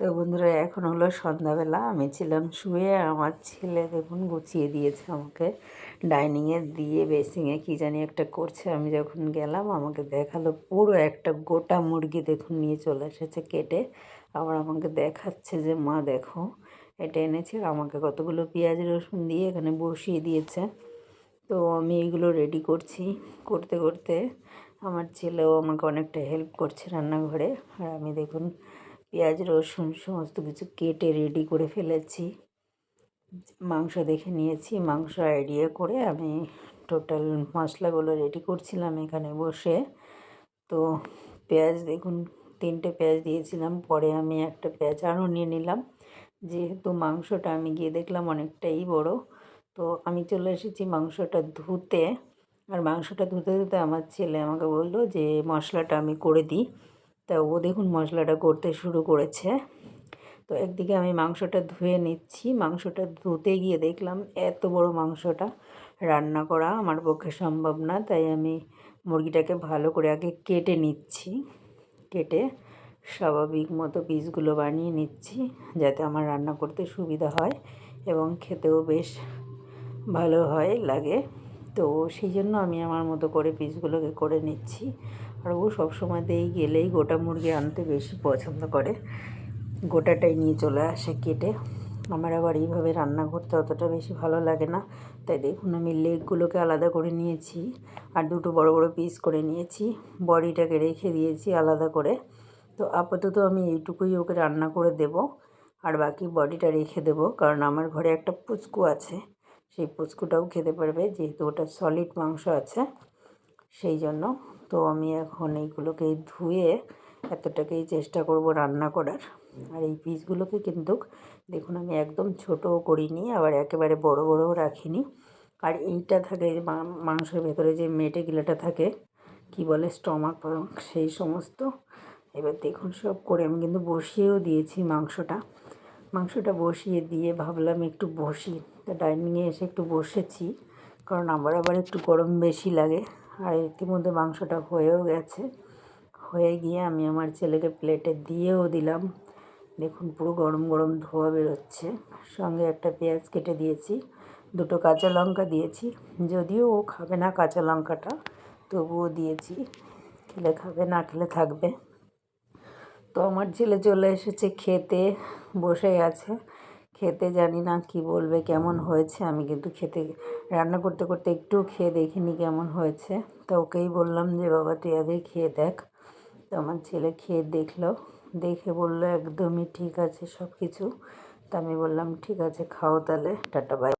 তো বন্ধুরা, এখন হলো সন্ধ্যাবেলা। আমি ছিলাম শুয়ে, আমার ছেলে দেখুন গুছিয়ে দিয়েছে আমাকে। ডাইনিংয়ে দিয়ে বেসিংয়ে কী জানি একটা করছে। আমি যখন গেলাম, আমাকে দেখাল পুরো একটা গোটা মুরগি দেখুন নিয়ে চলে এসেছে কেটে। আবার আমাকে দেখাচ্ছে যে, মা, দেখো, এটা এনেছে। আমাকে কতগুলো পেঁয়াজ, রসুন দিয়ে এখানে বসিয়ে দিয়েছে। তো আমি এইগুলো রেডি করছি। করতে করতে আমার ছেলেও আমাকে অনেকটা হেল্প করছে রান্নাঘরে। আর আমি দেখুন পেঁয়াজ, রসুন সমস্ত কিছু কেটে রেডি করে ফেলেছি। মাংস দেখে নিয়েছি, মাংস আইডিয়া করে আমি টোটাল মশলাগুলো রেডি করছিলাম এখানে বসে। তো পেঁয়াজ দেখুন, তিনটে পেঁয়াজ দিয়েছিলাম, পরে আমি একটা পেঁয়াজ আরও নিয়ে নিলাম। যেহেতু মাংসটা আমি গিয়ে দেখলাম অনেকটাই বড়, তো আমি চলে এসেছি মাংসটা ধুতে। আর মাংসটা ধুতে ধুতে আমার ছেলে আমাকে বলল যে, মশলাটা আমি করে দিই। তা ও দেখুন মশলাটা করতে শুরু করেছে। তো একদিকে আমি মাংসটা ধুয়ে নিচ্ছি। মাংসটা ধুতে গিয়ে দেখলাম এত বড় মাংসটা রান্না করা আমার পক্ষে সম্ভব না, তাই আমি মুরগিটাকে ভালো করে আগে কেটে নিচ্ছি। কেটে স্বাভাবিক মতো পিসগুলো বানিয়ে নিচ্ছি যাতে আমার রান্না করতে সুবিধা হয় এবং খেতেও বেশ ভালো হয় লাগে। তো সেই জন্য আমি আমার মতো করে পিসগুলোকে করে নিচ্ছি। আর ও সবসময়তেই গেলেই গোটা মুরগি আনতে বেশি পছন্দ করে। গোটাটাই নিয়ে চলে আসে কেটে। আমার আবার এইভাবে রান্না করতে অতটা বেশি ভালো লাগে না। তাই দেখুন, আমি লেগগুলোকে আলাদা করে নিয়েছি আর দুটো বড় বড় পিস করে নিয়েছি। বডিটাকে রেখে দিয়েছি আলাদা করে। তো আপাতত আমি এইটুকুই ওকে রান্না করে দেব আর বাকি বডিটা রেখে দেব। কারণ আমার ঘরে একটা পুচকু আছে, সেই পুচকুটাও খেতে পারবে, যেহেতু ওটা সলিড মাংস আছে, সেই জন্য তো আমি এখন এইগুলোকে ধুয়ে এতটাকেই চেষ্টা করব রান্না করার। আর এই পিসগুলোকে কিন্তু দেখুন আমি একদম ছোটও করিনি, আবার একেবারে বড় বড়ও রাখিনি। আর এইটা থাকে মাংসের ভেতরে যে মেটে গিলাটা থাকে, কি বলে স্টমাক সেই সমস্ত। এবার দেখুন সব করে আমি কিন্তু বসিয়েও দিয়েছি মাংসটা। মাংসটা বসিয়ে দিয়ে ভাবলাম একটু বসি। তা ডাইনিংয়ে এসে একটু বসেছি, কারণ আমার আবার একটু গরম বেশি লাগে। আর ইতিমধ্যে মাংসটা হয়েও গেছে। হয়ে গিয়ে আমি আমার ছেলেকে প্লেটে দিয়েও দিলাম। দেখুন পুরো গরম গরম ধোয়া বেরোচ্ছে। সঙ্গে একটা পেঁয়াজ কেটে দিয়েছি, দুটো কাঁচা লঙ্কা দিয়েছি। যদিও ও খাবে না কাঁচা লঙ্কাটা, তবুও দিয়েছি। খেলে খাবে, না খেলে থাকবে। তো আমার ছেলে চলে এসেছে খেতে, বসে আছে। খেতে জানি না কি বলবে, কেমন হয়েছে, আমি কিন্তু খেতে রান্না করতে করতে একটু খেয়ে দেখিনি কেমন হয়েছে। তো ওকেই বললাম যে, বাবা, তুই আগে খেয়ে দেখ। তো আমার ছেলে খেয়ে দেখল। দেখে বলল, একদমই ঠিক আছে সব কিছু তা আমি বললাম, ঠিক আছে, খাও তাহলে। Tata, bye.